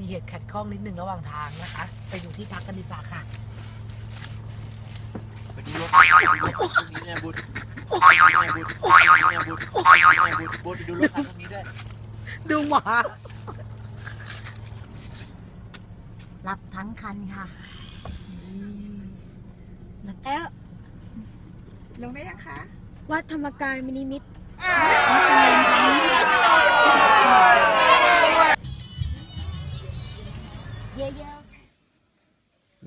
มีเหตุขัดข้องนิดนึงระหว่างทางนะคะ ไปอยู่ที่พักกันดีกว่าค่ะ ไปดูรถไปดูรถคันนี้เนี่ยบุตรเนี่ยบุตรเนี่ยบุตรเนี่ยบุตรบุตรไปดูรถคันนี้ด้วยดูหมารับทั้งคันค่ะแล้วลงได้ยังคะ วัดธรรมกายมินิมิต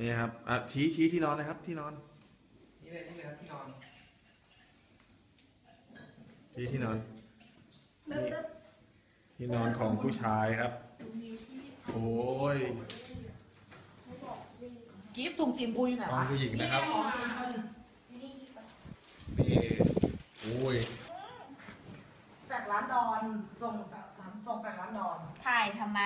นี่ครับอะชี้ชี้ที่นอนนะครับ ที่นอน นี่เลยนี่เลยครับที่นอนชี้ที่นอนนี่ที่นอนของผู้ชายครับ โอ้ยกิฟต์ถุงจีมพูอยู่ไหนนอนวะผู้หญิงนะครับ นี่โอ้ยแฝกร้านดอน ส่งแฝกสามส่งแฝกร้านดอน ถ่ายทำไม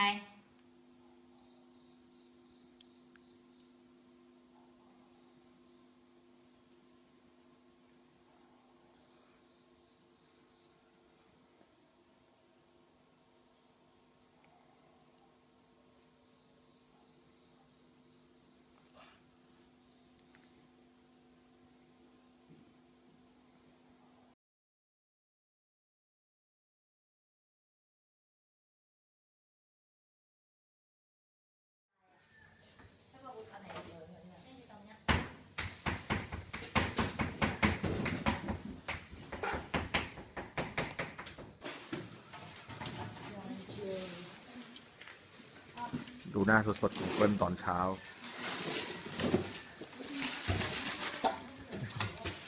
หน้าสดๆของเปิ้ลตอนเช้า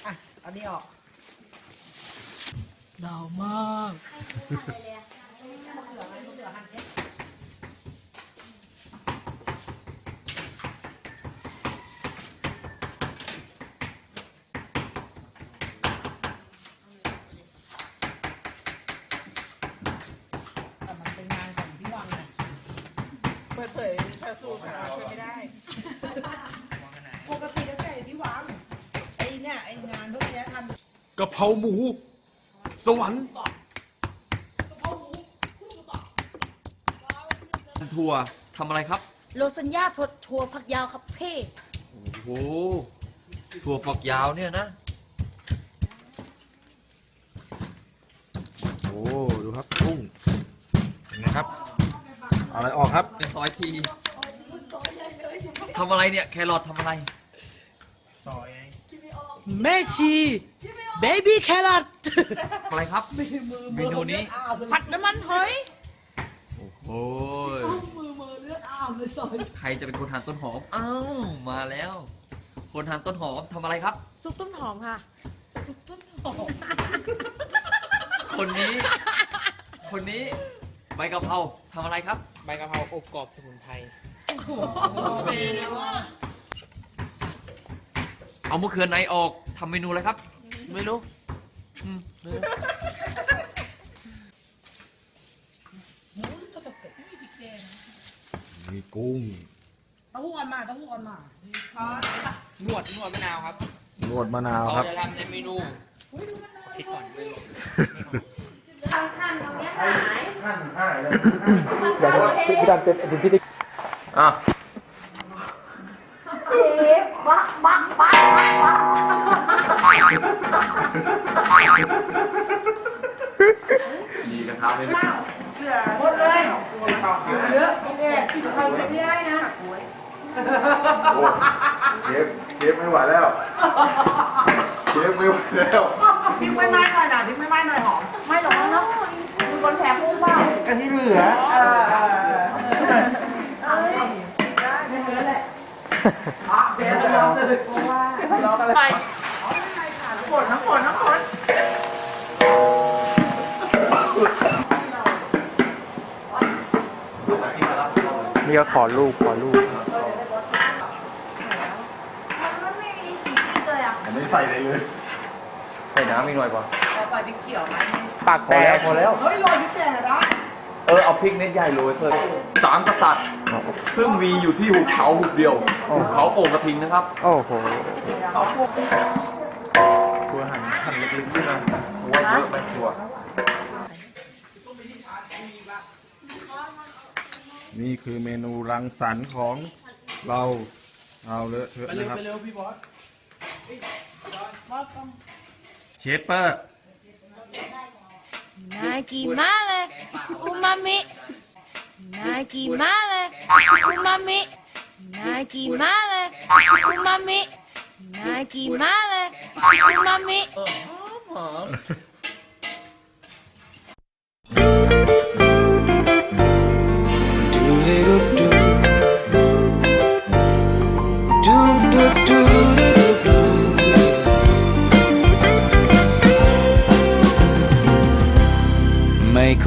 อะเอานี้ออกหนาวมากแต่มันเป็นงานของพี่วังไง เปิดเผยชา สูงเราช่วยไม่ได้ ปกติแล้วแกอยู่ที่วังไอ้เนี่ยไอ้งานพวกเนี้ยทำกะเพราหมู สวรรค์ทัวร์ทำอะไรครับ โลสัญญาพดทัวร์พักยาวครับเพ่โอ้โหทัวร์ฝักยาวเนี่ยนะ โอ้ดูครับกุ้งเห็นไหมครับอะไรออกครับในซอยที ทำอะไรเนี่ย แครอททำอะไร ซอยไงแม่ชีเบบี้แครอทอะไรครับ เมนูนี้ ผัดน้ำมันหอยโอ้โหมือมือเลือดอาบเลยซอยใครจะเป็นคนทานต้นหอม อ้าว มาแล้ว คนทานต้นหอมทำอะไรครับ ซุปต้นหอมค่ะคนนี้ คนนี้ใบกะเพราทำอะไรครับ ใบกะเพราอบกรอบสมุนไพร เอามะเขือในออกทำเมนูอะไรครับ ไม่รู้อืมมีกุ้ง เต้าหู้อ่อนมาเต้าหู้อ่อนมานวดนวดมะนาวครับนวดมะนาวเราครับ จะทำในเมนูคิดก่อนเลย อะบักบักบักบักมีกระทะเลยหมดเลยเยอะแน่ใครไม่ได้นะเชฟเชฟไม่ไหวแล้วเชฟไม่ไหวแล้วพริกไม่ไหม้หน่อยนะพริกไม่ไหม้หน่อยหอมไม่หรอกเนาะมีคนแถมมุ้งบ้างกะที่เหลือเออเออเออเอ้ยได้ไม่เหลือแหละอะ เบสเราเลยเพราะว่าเรากันเลยไปทั้งหมดทั้งหมดทั้งหมดนี่ก็ขอลูกขอลูกมันไม่มีสีพริกเลยอะผมไม่ใส่เลยเลยใส่น้ำอีกหน่อยก่อนเอาไปพริกเขียวไหมปากแตกพอแล้วเฮ้ยโรย เออเอาพริกเม็ดใหญ่โรยเพิ่มสามกษัตริย์ ซึ่งมีอยู่ที่หุบเขาหุบเดียวหุบเขาโป่งกระทิงนะครับ โอ้โหขอพวกตัวหั่นหั่นเล็กๆด้วยนะว่าเยอะไปชัวร์นนี่คือเมนูรังสรรค์ของเราเอาเลอะเทอะไปเร็นะวครับไปเร็วพี่บอสเชฟเปอร์ Nike male, umami. Nike male, umami. Nike male, umami. Nike male, umami. เอ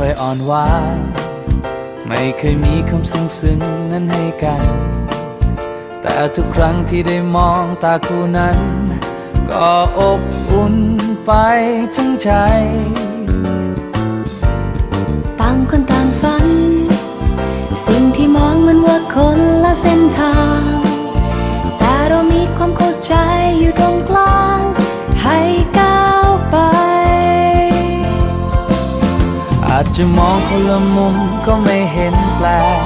ค่อยอ่อนหวานไม่เคยมีคำซึ้งซึ้งๆนั้นให้กัน แต่ทุกครั้งที่ได้มองตาคู่นั้น ก็อบอุ่นไปทั้งใจ ต่างคนต่างฝัน สิ่งที่มองมันว่าคนละเส้นทาง แต่เรามีความเข้าใจอยู่ตรงกลาง จจะมองคนละมุมก็ไม่เห็นแปลก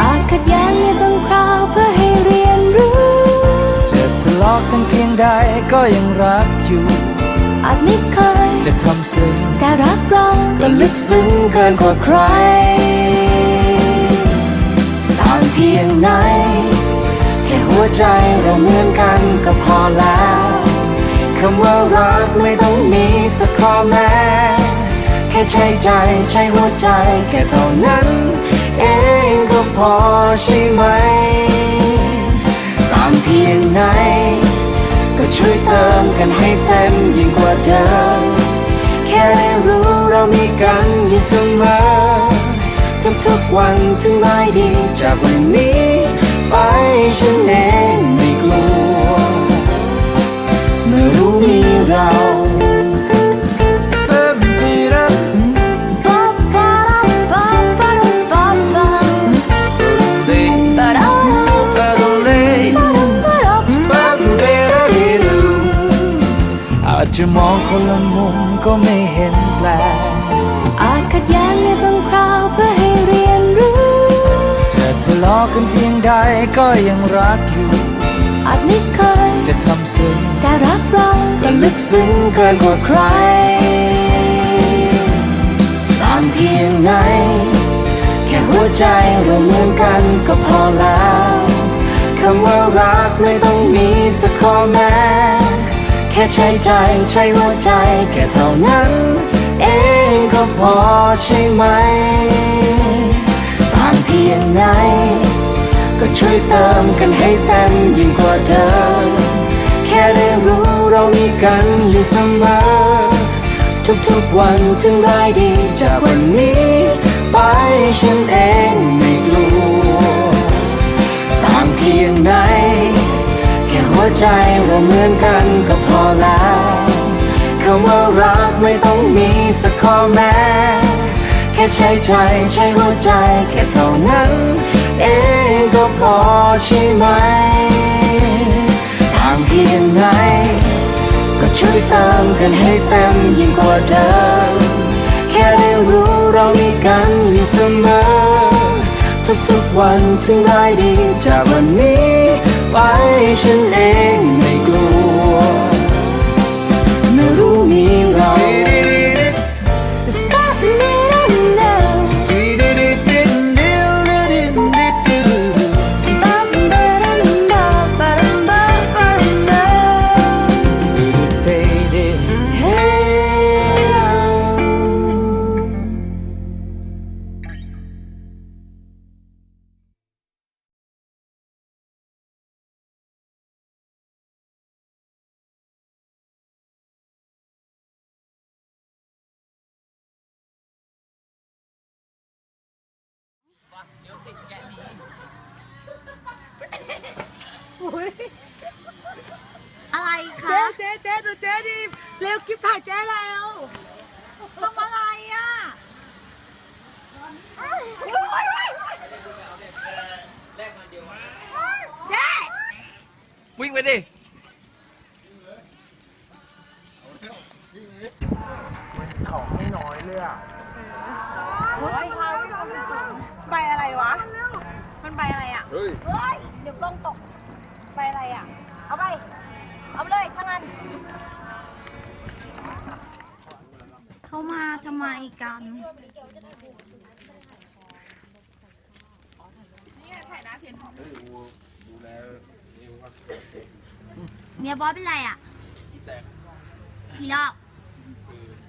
อาจขัดแย้งในบางคราวเพื่อให้เรียนรู้ จะทะเลาะกันเพียงใดก็ยังรักอยู่ อาจไม่เคยจะทำซึ้งแต่รักเราก็ลึกซึ้งเกินกว่าใครต่างเพียงไหน แค่หัวใจเราเหมือนกันก็พอแล้วคำว่ารักไม่ต้องมีสักข้อแม้ แค่ใช้ใจใช้หัวใจ แค่เท่านั้น เองก็พอใช่ไหม ตางเพียงไหน ก็ช่วยเติมกันให้เต็มยิ่งกว่าเดิม แค่ได้รู้เรามีกันอยู่เสมอทุกๆวันถึงร้ายดีจากวันนี้ ไปฉันเอง จะทะเลาะกันเพียงใดก็ยังรักอยู่ อาจไม่เคยจะทำซึ้งแต่รักเราก็ลึกซึ้งเกินกว่าใครต่างเพียงไหน แค่หัวใจเราเหมือนกันก็พอแล้วคำว่ารักไม่ต้องมีสักข้อแม้แค่ใช้ใจใช้หัวใจแค่เท่านั้น เองก็พอใช่ไหม ช่วยเติมกันให้เต็มยิ่งกว่าเดิมแค่ได้รู้เรามีกันอยู่เสมอ ทุกๆวันถึงได้ดีจากวันนี้ ไปฉันเองไม่กลัวต่างเพียงไหน แค่หัวใจเราเหมือนกันก็พอแล้วคำว่ารักไม่ต้องมีสักข้อแม้ แค่ใช้ใจใช้หัวใจแค่เท่านั้นเอง ก็พอใช่ไหมต่างเพียงไหน ก็ช่วยเติมกันให้เต็มยิ่งกว่าเดิม แค่ได้รู้เรามีกันอยู่เสมอ ทุกๆวันถึงได้ดีจากวันนี้ ไปฉันเองไม่กลัว อุ๊ยอะไรเจ๊คะเจ๊เจ๊ดูเจ๊ดิเร็วกิ๊บถ่ายเจ๊แล้วทำอะไรอะวิ่งไปดิไปอะไรวะเร็ว เฮ้ย เฮ้ย เดี๋ยวกล้องตก ไปอะไรอะ เอาไป เอาไปเลยทั้งนั้น เข้ามาทำไมกันเมียบอสเป็นไรอะกี่รอบ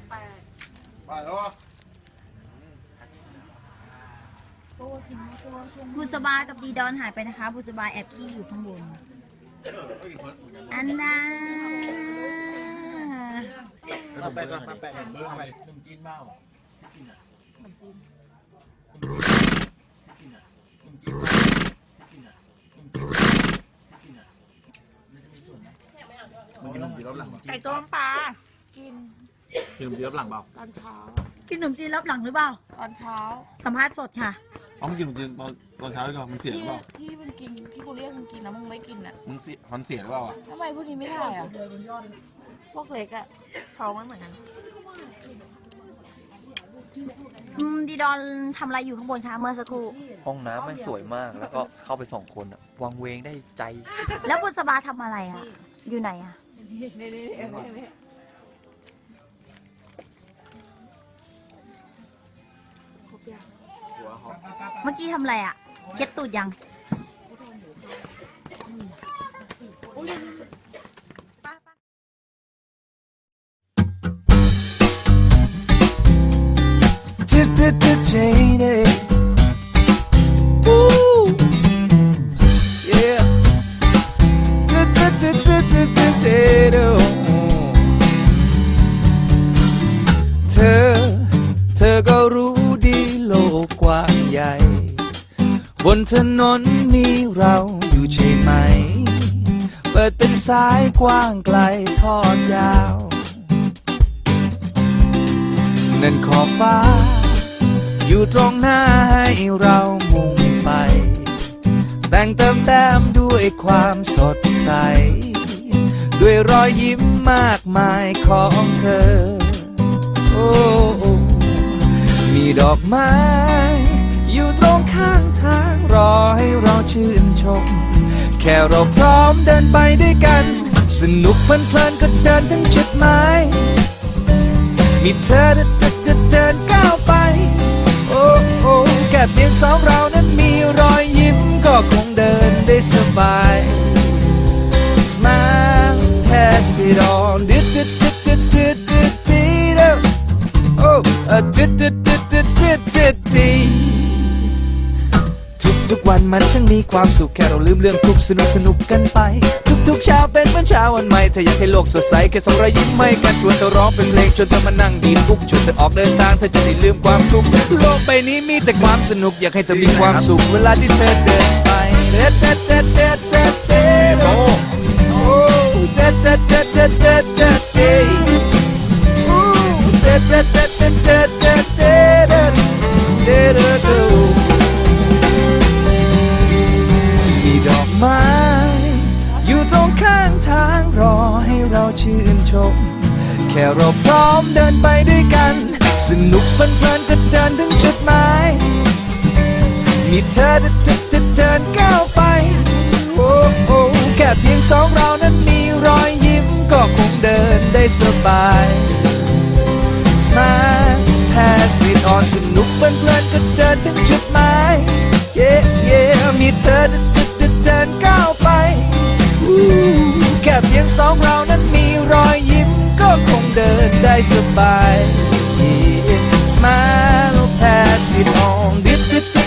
ไปแล้ววะ บุษบากับดีดอนหายไปนะคะ บุษบาแอบขี้อยู่ข้างบน อันน่าเอาไปก่อนมาแปะเบอร์ไปมึงกินนมจีนรอบหลังเปล่าไก่ต้มปลา กินนมจีนรอบหลังเปล่า ตอนเช้า กินขนมจีนรับหลังหรือเปล่า ตอนเช้า สัมภาษณ์สดค่ะ อ๋อมึงกินขนมจีนตอนตอนเช้าดีกว่ามันเสียหรือพี่เปล่าพี่มึงกินพี่กูเรียกมึงกินนะมึงไม่กินอะมึงเสียมันเสียหรือเปล่าอะทำไมพวกนี้ไม่ได้อะพวกเล็กอะเขาไม่เหมือนกันอืมดีดอนทำอะไรอยู่ข้างบนคะเมื่อสักครู่ ห้องน้ำมันสวยมาก แล้วก็เข้าไปสองคนอะวังเวงได้ใจ แล้วบุษบาทำอะไรอะอยู่ไหนอะ เมื่อกี้ทำอะไรอะ เช็ดตูดยัง Jaded. Ooh. นถนนมีเราอยู่ใช่ไหม เปิดเป็นสายกว้างไกลทอดยาว นั่นขอบฟ้า อยู่ตรงหน้าให้เรามุ่งไป แต่งเติมแต้มด้วยความสดใส ด้วยรอยยิ้มมากมายของเธอ โอ้โอ้มีดอกไม้ อยู่ตรงข้างทางรอให้เราชื่นชม แค่เราพร้อมเดินไปด้วยกัน สนุกเพลินๆก็เดินถึงจุดหมายมีเธอเดินเดินเดินก้าวไป โอ้โอ้แค่เพียงสองเรานั้นมีรอยยิ้มก็คงเดินได้สบาย Smile pass it on ดึดดึดดึดดึดดึดดึดดึดโอ้ดึดดึดดึดดึดดึดดึดดึด ทุกวันมันช่างมีความสุขแค่เราลืมเรื่องทุกสนุกสนุกกันไป ทุกๆเช้าเป็นเหมือนเช้าวันใหม่ถ้าอยากให้โลกสดใสแค่ส่งรอยยิ้มให้กันชวนเธอร้องเป็นเพลงชวนเธอมานั่งดีทุกชวนเธอออกเดินทางเธอจะได้ลืมความทุกข์โลกใบนี้มีแต่ความสนุกอยากให้เธอมีความสุขเวลาที่เธอเดินไปเด็ดเด็ดเด็ดเด็ดเด็ดเด็ดโอ้โอ้เด็ดเด็ดเด็ดเด็ดเด็ดเด็ดเด็ดโอ้เด็ดเด็ดเด็ดเด็ดเด็ดเด็ดเด็ดเด็ดเด็ดเด็ด ชื่นชม แค่เราพร้อมเดินไปด้วยกัน สนุกเพลินๆก็เดินถึงจุดหมาย มีเธอเดินเดินเดินเดินก้าวไปโอ้โอ้แค่เพียงสองเรานั้นมีรอยยิ้มก็คงเดินได้สบาย Smile pass it on สนุกเพลินๆก็เดินถึงจุดหมาย Yeah yeah มีเธอ เพียงสองเรานั้นมีรอยยิ้มก็คงเดินได้สบาย Smile pass it on ดึดดึด